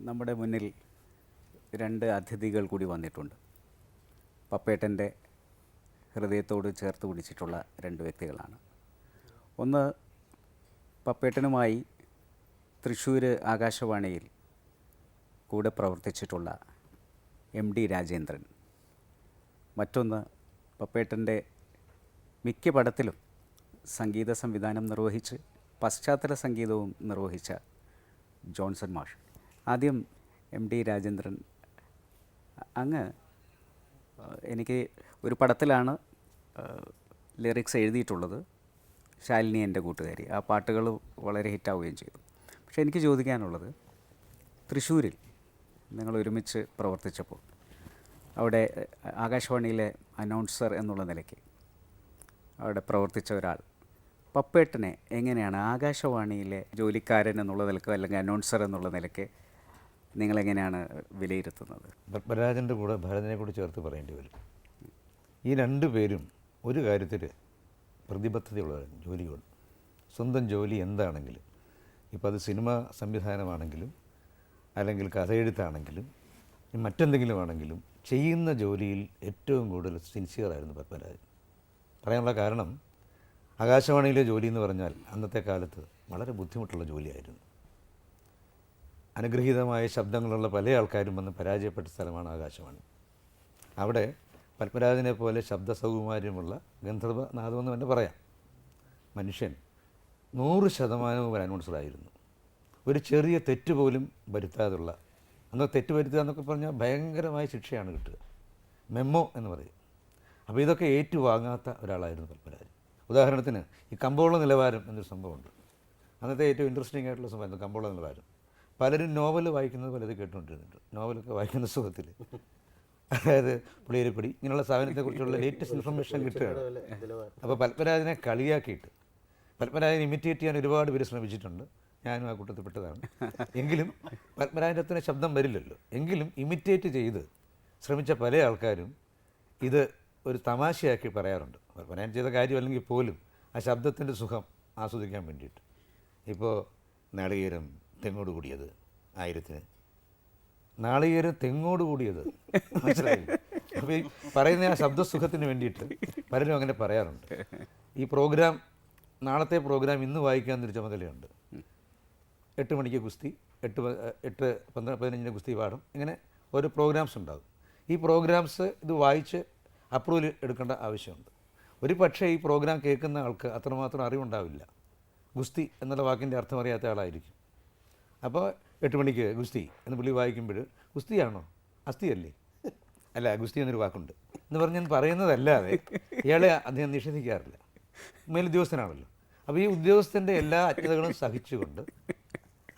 നമ്മുടെ മുന്നിൽ രണ്ട് അതിഥികൾ കൂടി വന്നിട്ടുണ്ട്. പപ്പേട്ടന്റെ ഹൃദയത്തോട് ചേർത്ത് പിടിച്ചിട്ടുള്ള രണ്ട് വ്യക്തികളാണ്. ഒന്ന് പപ്പേട്ടനുമായി തൃശ്ശൂർ ആകാശവാണിയിൽ കൂടെ പ്രവർത്തിച്ചിട്ടുള്ള എം ഡി രാജേന്ദ്രൻ. മറ്റൊന്ന് പപ്പേട്ടന്റെ മിക്ക പടത്തിലും സംഗീത സംവിധാനം നിർവഹിച്ച് പശ്ചാത്തല സംഗീതവും നിർവഹിച്ച ജോൺസൺ മാഷ്. ആദ്യം എം ഡി രാജേന്ദ്രൻ. അങ്ങ് എനിക്ക് ഒരു പടത്തിലാണ് ലിറിക്സ് എഴുതിയിട്ടുള്ളത്. ശാലിനി എന്റെ കൂട്ടുകാരി. ആ പാട്ടുകൾ വളരെ ഹിറ്റാവുകയും ചെയ്തു. പക്ഷേ എനിക്ക് ചോദിക്കാനുള്ളത് തൃശ്ശൂരിൽ നിങ്ങൾ ഒരുമിച്ച് പ്രവർത്തിച്ചപ്പോൾ അവിടെ ആകാശവാണിയിലെ അനൗൺസർ എന്നുള്ള നിലയ്ക്ക് അവിടെ പ്രവർത്തിച്ച ഒരാൾ പപ്പേട്ടനെ എങ്ങനെയാണ് ആകാശവാണിയിലെ ജോലിക്കാരൻ എന്നുള്ള നിലയ്ക്ക് അല്ലെങ്കിൽ അനൗൺസർ എന്നുള്ള നിലയ്ക്ക് നിങ്ങളെങ്ങനെയാണ് വിലയിരുത്തുന്നത്? പത്മരാജന്റെ കൂടെ ഭരതനെ കൂടി ചേർത്ത് പറയേണ്ടി വരും. ഈ രണ്ട് പേരും ഒരു കാര്യത്തിൽ പ്രതിബദ്ധതയുള്ളവരാണ് ജോലിയോട് സ്വന്തം ജോലി എന്താണെങ്കിലും ഇപ്പോൾ അത് സിനിമ സംവിധാനമാണെങ്കിലും അല്ലെങ്കിൽ കഥയെഴുത്താണെങ്കിലും മറ്റെന്തെങ്കിലും ആണെങ്കിലും ചെയ്യുന്ന ജോലിയിൽ ഏറ്റവും കൂടുതൽ സിൻസിയറായിരുന്നു പത്മരാജൻ. പറയാനുള്ള കാരണം ആകാശവാണിയിലെ ജോലി എന്ന് പറഞ്ഞാൽ അന്നത്തെ കാലത്ത് വളരെ ബുദ്ധിമുട്ടുള്ള ജോലിയായിരുന്നു. അനുഗ്രഹീതമായ ശബ്ദങ്ങളുള്ള പല ആൾക്കാരും വന്ന് പരാജയപ്പെട്ട സ്ഥലമാണ് ആകാശവാണി. അവിടെ പത്മരാജനെ പോലെ ശബ്ദ സൗകുമാര്യമുള്ള ഗന്ധർവനാഥമെന്ന് തന്നെ പറയാം. മനുഷ്യൻ നൂറ് ശതമാനവും ഒരു അനൗൺസറായിരുന്നു ഒരു ചെറിയ തെറ്റ് പോലും വരുത്താതുള്ള അന്ന് തെറ്റ് വരുത്തുക എന്നൊക്കെ പറഞ്ഞാൽ ഭയങ്കരമായ ശിക്ഷയാണ് കിട്ടുക. മെമ്മോ എന്ന് പറയും. അപ്പോൾ ഇതൊക്കെ ഏറ്റുവാങ്ങാത്ത ഒരാളായിരുന്നു പത്മരാജൻ. ഉദാഹരണത്തിന് ഈ കമ്പോള നിലവാരം എന്നൊരു സംഭവമുണ്ട്. അന്നത്തെ ഏറ്റവും ഇൻട്രസ്റ്റിംഗ് ആയിട്ടുള്ള സംഭവമായിരുന്നു കമ്പോള നിലവാരം. പലരും നോവൽ വായിക്കുന്നത് പലത് കേട്ടുകൊണ്ടിരുന്നുണ്ട്. നോവലൊക്കെ വായിക്കുന്ന സുഖത്തിൽ. അതായത് പുളിയരിപ്പടി ഇങ്ങനെയുള്ള സാധനത്തെക്കുറിച്ചുള്ള ലേറ്റസ്റ്റ് ഇൻഫർമേഷൻ കിട്ടുകയാണ്. അപ്പോൾ പത്മരാജനെ കളിയാക്കിയിട്ട് പത്മരാജനെ ഇമിറ്റേറ്റ് ചെയ്യാൻ ഒരുപാട് പേര് ശ്രമിച്ചിട്ടുണ്ട്. ഞാനും ആ കൂട്ടത്തിൽപ്പെട്ടതാണ് എങ്കിലും പത്മരാജന്റെ അത്ര ശബ്ദം വരില്ലല്ലോ. എങ്കിലും ഇമിറ്റേറ്റ് ചെയ്ത് ശ്രമിച്ച പല ആൾക്കാരും ഇത് ഒരു തമാശയാക്കി പറയാറുണ്ട്. പത്മരാജൻ ചെയ്ത കാര്യം കാര്യമല്ലെങ്കിൽ പോലും ആ ശബ്ദത്തിന്റെ സുഖം ആസ്വദിക്കാൻ വേണ്ടിയിട്ട്. ഇപ്പോൾ നാളികേരം തെങ്ങോട് കൂടിയത് ആയിരത്തിന്. നാളികേരം തെങ്ങോട് കൂടിയത്. മനസ്സിലായി? അപ്പോൾ ഈ പറയുന്ന ആ ശബ്ദസുഖത്തിന് വേണ്ടിയിട്ട് പലരും അങ്ങനെ പറയാറുണ്ട്. ഈ പ്രോഗ്രാം നാളത്തെ പ്രോഗ്രാം ഇന്ന് വായിക്കാൻ ചുമതലയുണ്ട്. എട്ട് മണിക്ക് ഗുസ്തി എട്ട് എട്ട് പന്ത്രണ്ട് പതിനഞ്ചിന് ഗുസ്തി പാടും. ഇങ്ങനെ ഓരോ പ്രോഗ്രാംസ് ഉണ്ടാകും. ഈ പ്രോഗ്രാംസ് ഇത് വായിച്ച് അപ്രൂവൽ എടുക്കേണ്ട ആവശ്യമുണ്ട്. ഒരു പക്ഷേ ഈ പ്രോഗ്രാം കേൾക്കുന്ന ആൾക്ക് അത്രമാത്രം അറിവുണ്ടാവില്ല. ഗുസ്തി എന്നുള്ള വാക്കിന്റെ അർത്ഥം അറിയാത്ത ആളായിരിക്കും. അപ്പോൾ എട്ട് മണിക്ക് ഗുസ്തി എന്ന് പുള്ളി വായിക്കുമ്പോൾ ഗുസ്തിയാണോ? അസ്ഥിയല്ലേ? അല്ല ഗുസ്തി എന്നൊരു വാക്കുണ്ട്. എന്ന് പറഞ്ഞ് ഞാൻ പറയുന്നതല്ലാതെ ഇയാളെ അദ്ദേഹം നിഷേധിക്കാറില്ല. മേലുദ്യോഗസ്ഥനാണല്ലോ. അപ്പോൾ ഈ ഉദ്യോഗസ്ഥന്റെ എല്ലാ അജ്ഞതകളും സഹിച്ചുകൊണ്ട്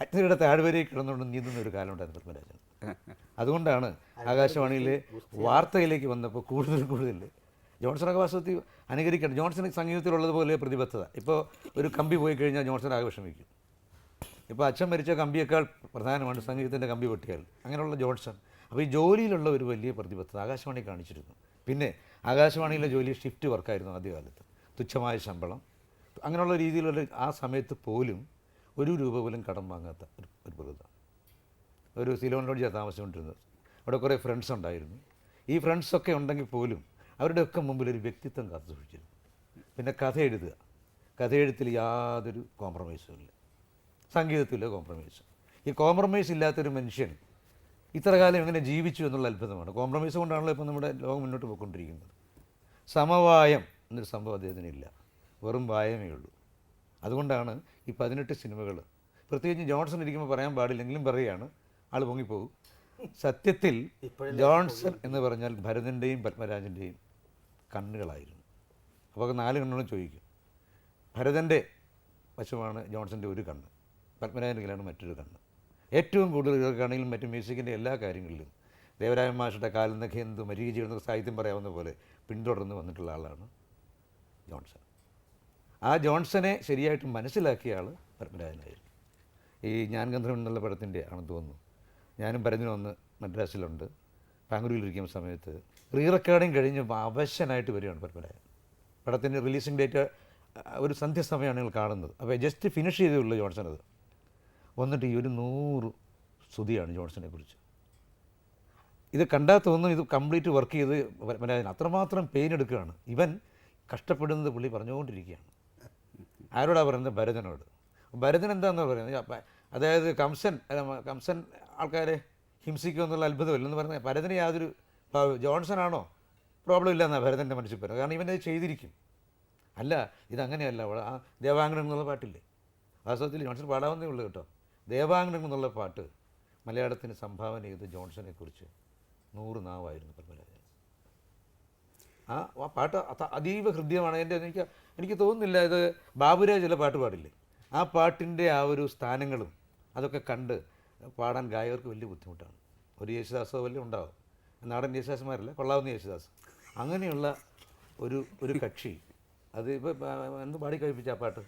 അജ്ഞതയുടെ താഴ്വരയിൽ കിടന്നുകൊണ്ട് നീന്തുന്ന ഒരു കാലം ഉണ്ടായിരുന്നു പത്മരാജൻ. അതുകൊണ്ടാണ് ആകാശവാണിയിലെ വാർത്തയിലേക്ക് വന്നപ്പോൾ കൂടുതൽ കൂടുതൽ ജോൺസണൊക്കെ വാസ്തവത്തിൽ അനുകരിക്കണം ജോൺസൺ സംഗീതത്തിലുള്ളതുപോലെ പ്രതിബദ്ധത. ഇപ്പോൾ ഒരു കമ്പി പോയി കഴിഞ്ഞാൽ ജോൺസൺ ആകെ വിഷമിക്കും. ഇപ്പോൾ അച്ഛൻ മരിച്ച കമ്പിയേക്കാൾ പ്രധാനമാണ് സംഗീതത്തിന്റെ കമ്പി പൊട്ടിയാൽ. അങ്ങനെയുള്ള ജോൺസൺ. അപ്പോൾ ഈ ജോലിയിലുള്ള ഒരു വലിയ പ്രതിബദ്ധത ആകാശവാണി കാണിച്ചിരുന്നു. പിന്നെ ആകാശവാണിയിലെ ജോലി ഷിഫ്റ്റ് വർക്കായിരുന്നു ആദ്യകാലത്ത്. തുച്ഛമായ ശമ്പളം. അങ്ങനെയുള്ള രീതിയിലുള്ള ആ സമയത്ത് പോലും ഒരു രൂപ പോലും കടം വാങ്ങാത്ത ഒരു ഒരു പ്രകൃതം. ഒരു സിലോൺ ലോഡ്ജിയാണ് താമസിച്ചുകൊണ്ടിരുന്നത്. അവിടെ കുറേ ഫ്രണ്ട്സ് ഉണ്ടായിരുന്നു. ഈ ഫ്രണ്ട്സൊക്കെ ഉണ്ടെങ്കിൽ പോലും അവരുടെയൊക്കെ മുമ്പിൽ ഒരു വ്യക്തിത്വം കാത്തു സൂക്ഷിച്ചിരുന്നു പിന്നെ കഥ എഴുതുക. കഥ എഴുത്തിൽ യാതൊരു കോംപ്രമൈസും ഇല്ല. സംഗീതത്തിലെ കോംപ്രമൈസ് ഈ കോംപ്രമൈസ് ഇല്ലാത്തൊരു മനുഷ്യൻ ഇത്ര കാലം എങ്ങനെ ജീവിച്ചു എന്നുള്ള അത്ഭുതമാണ്. കോംപ്രമൈസ് കൊണ്ടാണല്ലോ ഇപ്പോൾ നമ്മുടെ ലോകം മുന്നോട്ട് പോയിക്കൊണ്ടിരിക്കുന്നത്. സമവായം എന്നൊരു സംഭവം അദ്ദേഹത്തിന് ഇല്ല വെറും വായമേ ഉള്ളൂ. അതുകൊണ്ടാണ് ഈ പതിനെട്ട് സിനിമകൾ പ്രത്യേകിച്ച് ജോൺസൺ ഇരിക്കുമ്പോൾ പറയാൻ പാടില്ലെങ്കിലും പറയുകയാണ് ആൾ പൊങ്ങിപ്പോകും. സത്യത്തിൽ ജോൺസൺ എന്ന് പറഞ്ഞാൽ ഭരതന്റെയും പത്മരാജന്റെയും കണ്ണുകളായിരുന്നു. അപ്പോൾ നാല് കണ്ണുകളും ചോദിക്കും. ഭരതന്റെ വശമാണ് ജോൺസന്റെ ഒരു കണ്ണ്. പത്മനാഭന്റെ കയ്യിലാണ് മറ്റൊരു കണ്ണ് ഏറ്റവും കൂടുതൽ ഇവർക്കാണെങ്കിലും മറ്റു മ്യൂസിക്കിന്റെ എല്ലാ കാര്യങ്ങളിലും ദേവരായ മാഷയുടെ കാലിൽ നിന്നൊക്കെ എന്ത് മരീചി എന്നൊക്കെ സാഹിത്യം പറയാവുന്ന പോലെ പിന്തുടർന്ന് വന്നിട്ടുള്ള ആളാണ് ജോൺസൺ. ആ ജോൺസനെ ശരിയായിട്ട് മനസ്സിലാക്കിയ ആൾ പത്മരാജനായിരുന്നു ഈ ഞാൻ ഗന്ധർവൻ എന്നുള്ള പടത്തിന്റെ ആണെന്ന് തോന്നുന്നു. ഞാനും പരഞ്ഞിന് വന്ന് മദ്രാസിലുണ്ട്. ബാംഗ്ലൂരിലിരിക്കുന്ന സമയത്ത് റീ റെക്കോർഡിങ് കഴിഞ്ഞ് അവശനായിട്ട് വരികയാണ് പത്മരാജൻ പടത്തിന്റെ റിലീസിംഗ് ഡേറ്റ് ഒരു സന്ധ്യ സമയമാണ് ഞങ്ങൾ കാണുന്നത്. അപ്പോൾ ജസ്റ്റ് ഫിനിഷ് ചെയ്തേ ഉള്ളൂ ജോൺസൺ അത് വന്നിട്ട് ഈ ഒരു നൂറ് സ്തുതിയാണ് ജോൺസനെ കുറിച്ച് ഇത് കണ്ടാൽ തോന്നും ഇത് കംപ്ലീറ്റ് വർക്ക് ചെയ്ത് മലയാളം അത്രമാത്രം പെയിൻ എടുക്കുകയാണ്. ഇവൻ കഷ്ടപ്പെടുന്നത് പുള്ളി പറഞ്ഞുകൊണ്ടിരിക്കുകയാണ്. ആരോടാ പറയുന്നത്? ഭരതനോട്. ഭരതൻ എന്താണെന്ന് പറയുന്നത്? അതായത് കംസൻ കംസൻ ആൾക്കാരെ ഹിംസിക്കുക എന്നുള്ള അത്ഭുതമില്ലെന്ന് പറഞ്ഞാൽ ഭരതന് യാതൊരു ജോൺസൺ ആണോ പ്രോബ്ലം ഇല്ലെന്നാണ് ഭരതന്റെ മനസ്സിൽ പറയുന്നത്. കാരണം ഇവനത് ചെയ്തിരിക്കും. അല്ല ഇതങ്ങനെയല്ല. ആ ദേവാംഗനം എന്നുള്ള പാട്ടില്ലേ? വാസ്തവത്തിൽ ജോൺസൺ പാടാവുന്നേ ഉള്ളൂ കേട്ടോ. ദേവാംഗനം എന്നുള്ള പാട്ട് മലയാളത്തിന് സംഭാവന ചെയ്ത ജോൺസനെ കുറിച്ച് നൂറ് നാവായിരുന്നു പത്മരാജൻ. ആ ആ പാട്ട് അത- അതീവ ഹൃദ്യമാണ്. എന്റെ എനിക്ക് എനിക്ക് തോന്നുന്നില്ല ഇത് ബാബുരാജ് ചില പാട്ട് പാടില്ലേ? ആ പാട്ടിന്റെ ആ ഒരു സ്ഥാനങ്ങളും അതൊക്കെ കണ്ട് പാടാൻ ഗായകർക്ക് വലിയ ബുദ്ധിമുട്ടാണ്. ഒരു യേശുദാസോ വലിയ ഉണ്ടാവും. നാടൻ യേശുദാസന്മാരല്ല കൊള്ളാവുന്ന യേശുദാസ്. അങ്ങനെയുള്ള ഒരു ഒരു കക്ഷി. അത് ഇപ്പോൾ എന്ത് പാടി കഴിപ്പിച്ച ആ പാട്ട്?